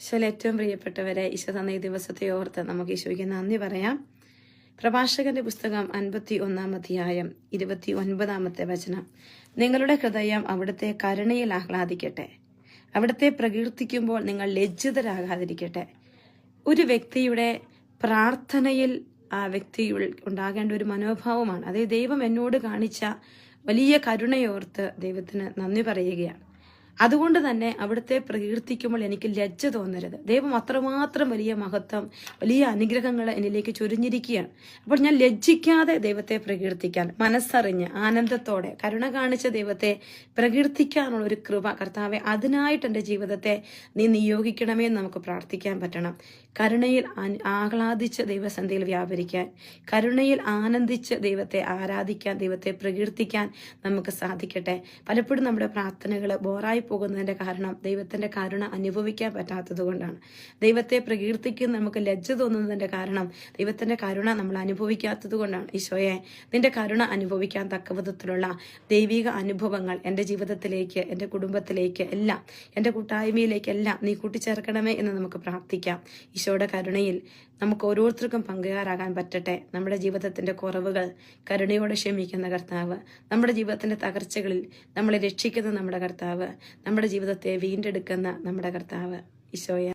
ഈശോയിൽ ഏറ്റവും പ്രിയപ്പെട്ടവരെ ഈശോ തന്ന ഈ ദിവസത്തെ ഓർത്ത് നമുക്ക് ഈശോയ്ക്ക് നന്ദി പറയാം. പ്രഭാഷകന്റെ പുസ്തകം അൻപത്തി ഒന്നാം അധ്യായം ഇരുപത്തി ഒൻപതാമത്തെ വചനം. നിങ്ങളുടെ ഹൃദയം അവിടുത്തെ കരുണയിൽ ആഹ്ലാദിക്കട്ടെ. അവിടുത്തെ പ്രകീർത്തിക്കുമ്പോൾ നിങ്ങൾ ലജ്ജിതരാകാതിരിക്കട്ടെ. ഒരു വ്യക്തിയുടെ പ്രാർത്ഥനയിൽ ആ വ്യക്തി ഉണ്ടാകേണ്ട ഒരു മനോഭാവമാണ്. അതായത് ദൈവം എന്നോട് കാണിച്ച വലിയ കരുണയോർത്ത് ദൈവത്തിന് നന്ദി പറയുകയാണ്. അതുകൊണ്ട് തന്നെ അവിടുത്തെ പ്രകീർത്തിക്കുമ്പോൾ എനിക്ക് ലജ്ജ തോന്നരുത്. ദൈവം അത്രമാത്രം വലിയ മഹത്വം വലിയ അനുഗ്രഹങ്ങൾ എന്നിലേക്ക് ചൊരിഞ്ഞിരിക്കുകയാണ്. അപ്പോൾ ഞാൻ ലജ്ജിക്കാതെ ദൈവത്തെ പ്രകീർത്തിക്കാൻ മനസ്സറിഞ്ഞ് ആനന്ദത്തോടെ കരുണ കാണിച്ച ദൈവത്തെ പ്രകീർത്തിക്കാനുള്ള ഒരു കൃപ കർത്താവെ അതിനായിട്ട് എന്റെ ജീവിതത്തെ നീ നിയോഗിക്കണമേ എന്ന് നമുക്ക് പ്രാർത്ഥിക്കാൻ പറ്റണം. കരുണയിൽ ആഹ്ലാദിച്ച് ദൈവസന്ധിയിൽ വ്യാപരിക്കാൻ കരുണയിൽ ആനന്ദിച്ച് ദൈവത്തെ ആരാധിക്കാൻ ദൈവത്തെ പ്രകീർത്തിക്കാൻ നമുക്ക് സാധിക്കട്ടെ. പലപ്പോഴും നമ്മുടെ പ്രാർത്ഥനകൾ ബോറായി പോകുന്നതിന്റെ കാരണം ദൈവത്തിന്റെ കരുണ അനുഭവിക്കാൻ പറ്റാത്തത് കൊണ്ടാണ്. ദൈവത്തെ പ്രകീർത്തിക്കുന്ന നമുക്ക് ലജ്ജ തോന്നുന്നതിന്റെ കാരണം ദൈവത്തിന്റെ കരുണ നമ്മൾ അനുഭവിക്കാത്തത് കൊണ്ടാണ്. ഈശോയെ നിന്റെ കരുണ അനുഭവിക്കാൻ തക്ക വിധത്തിലുള്ള ദൈവിക അനുഭവങ്ങൾ എന്റെ ജീവിതത്തിലേക്ക് എന്റെ കുടുംബത്തിലേക്ക് എല്ലാം എന്റെ കൂട്ടായ്മയിലേക്കെല്ലാം നീ കൂട്ടിച്ചേർക്കണമേ എന്ന് നമുക്ക് പ്രാർത്ഥിക്കാം. ഈശോയുടെ കരുണയിൽ നമുക്ക് ഓരോരുത്തർക്കും പങ്കുകാരാകാൻ പറ്റട്ടെ. നമ്മുടെ ജീവിതത്തിന്റെ കുറവുകൾ കരുണയോടെ ക്ഷമിക്കുന്ന കർത്താവ്. നമ്മുടെ ജീവിതത്തിന്റെ തകർച്ചകളിൽ നമ്മളെ രക്ഷിക്കുന്ന നമ്മുടെ കർത്താവ്. നമ്മുടെ ജീവിതത്തെ വീണ്ടെടുക്കുന്ന നമ്മുടെ കർത്താവ്. ഈശോയെ.